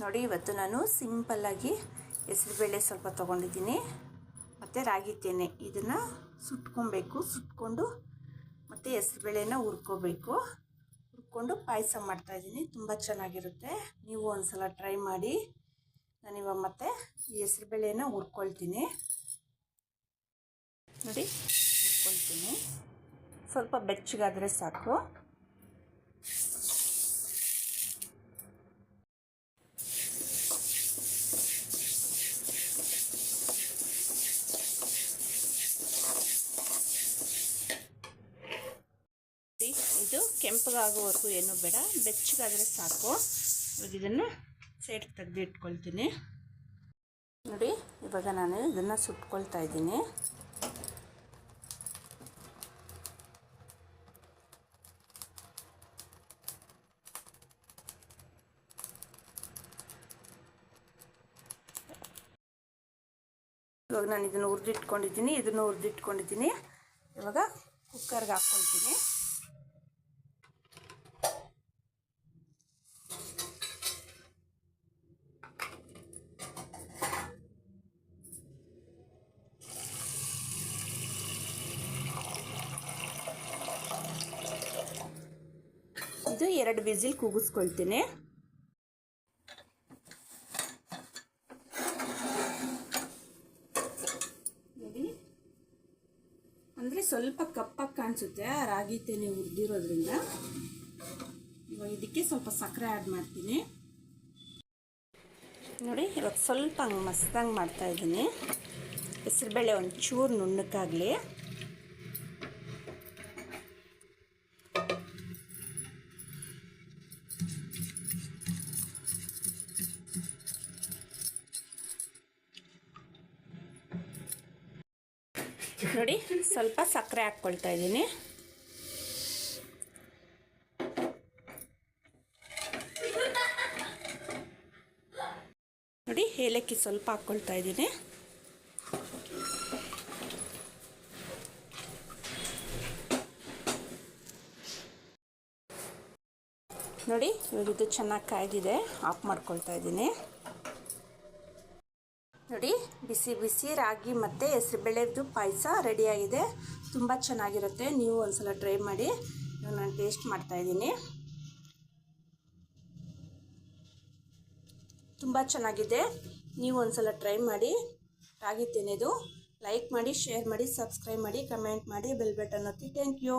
ನೋಡಿ, ಇವತ್ತು ನಾನು ಸಿಂಪಲ್ಲಾಗಿ ಹೆಸರುಬೇಳೆ ಸ್ವಲ್ಪ ತೊಗೊಂಡಿದ್ದೀನಿ. ಮತ್ತು ರಾಗಿ ತೆನೆ ಇದನ್ನು ಸುಟ್ಕೊಬೇಕು, ಸುಟ್ಕೊಂಡು ಮತ್ತು ಹೆಸರುಬೇಳೆನ ಹುರ್ಕೋಬೇಕು. ಹುರ್ಕೊಂಡು ಪಾಯಸ ಮಾಡ್ತಾಯಿದ್ದೀನಿ ತುಂಬ ಚೆನ್ನಾಗಿರುತ್ತೆ. ನೀವು ಒಂದು ಸಲ ಟ್ರೈ ಮಾಡಿ. ನಾನಿವಾಗ ಮತ್ತೆ ಈ ಹೆಸರುಬೇಳೆನ ಹುರ್ಕೊಳ್ತೀನಿ. ನೋಡಿ, ಹುರ್ಕೊಳ್ತೀನಿ. ಸ್ವಲ್ಪ ಬೆಚ್ಚಗಾದರೆ ಸಾಕು. ಇದು ಕೆಂಪಗಾಗೋವರೆಗೂ ಏನು ಬೇಡ, ಬೆಚ್ಚಗಾದರೆ ಸಾಕು. ಇವಾಗ ಇದನ್ನು ಸೈಡ್ಗೆ ತೆಗೆದು ಇಟ್ಕೊಳ್ತೀನಿ ನೋಡಿ, ಇವಾಗ ನಾನು ಇದನ್ನು ಸುಟ್ಕೊಳ್ತಾ ಇದ್ದೀನಿ. ಇವಾಗ ನಾನು ಇದನ್ನು ಹುರಿದಿಟ್ಕೊಂಡಿದ್ದೀನಿ ಇದನ್ನು ಹುರಿದಿಟ್ಕೊಂಡಿದ್ದೀನಿ. ಇವಾಗ ಕುಕ್ಕರ್ಗೆ ಹಾಕ್ಕೊಳ್ತೀನಿ ಇದು ಎರಡು ವಿಸಿಲ್ ಕೂಗಿಸ್ಕೊಳ್ತೀನಿ. ನೋಡಿ. ಅಂದರೆ ಸ್ವಲ್ಪ ಕಪ್ಪಾಗಿ ಕಾಣಿಸುತ್ತೆ ರಾಗಿ ತೆನೆ ಹುರಿದಿರೋದ್ರಿಂದ ಇವಾಗ ಇದಕ್ಕೆ ಸ್ವಲ್ಪ ಸಕ್ಕರೆ ಆ್ಯಡ್ ಮಾಡ್ತೀನಿ. ನೋಡಿ, ಇವಾಗ ಸ್ವಲ್ಪ ಹಂಗೆ ಮಸ್ತಂಗೆ ಮಾಡ್ತಾಯಿದ್ದೀನಿ ಹೆಸರುಬೇಳೆ ಒಂಚೂರು ನುಣ್ಣಕ್ಕಾಗಲಿ ನೋಡಿ, ಸ್ವಲ್ಪ ಸಕ್ಕರೆ ಹಾಕ್ಕೊಳ್ತಾ ಇದ್ದೀನಿ. ನೋಡಿ, ಏಲಕ್ಕಿ ಸ್ವಲ್ಪ ಹಾಕ್ಕೊಳ್ತಾ ಇದ್ದೀನಿ. ನೋಡಿ ಇದು ಚೆನ್ನಾಗಿ ಕಾಯ್ದಿದೆ. ಆಫ್ ಮಾಡ್ಕೊಳ್ತಾ ಇದ್ದೀನಿ. ನೋಡಿ, ಬಿಸಿ ಬಿಸಿ ರಾಗಿ ಮತ್ತು ಹೆಸರುಬೇಳೆದು ಪಾಯಸ ರೆಡಿಯಾಗಿದೆ. ತುಂಬ ಚೆನ್ನಾಗಿರುತ್ತೆ. ನೀವು ಒಂದ್ಸಲ ಟ್ರೈ ಮಾಡಿ. ನಾನು ಟೇಸ್ಟ್ ಮಾಡ್ತಾಯಿದ್ದೀನಿ ತುಂಬ ಚೆನ್ನಾಗಿದೆ. ನೀವು ಒಂದ್ಸಲ ಟ್ರೈ ಮಾಡಿ. ರಾಗಿ ತಿನ್ನೋದು ಲೈಕ್ ಮಾಡಿ, ಶೇರ್ ಮಾಡಿ, ಸಬ್ಸ್ಕ್ರೈಬ್ ಮಾಡಿ, ಕಮೆಂಟ್ ಮಾಡಿ, ಬೆಲ್ ಬಟನ್ ಒತ್ತಿ. Thank you.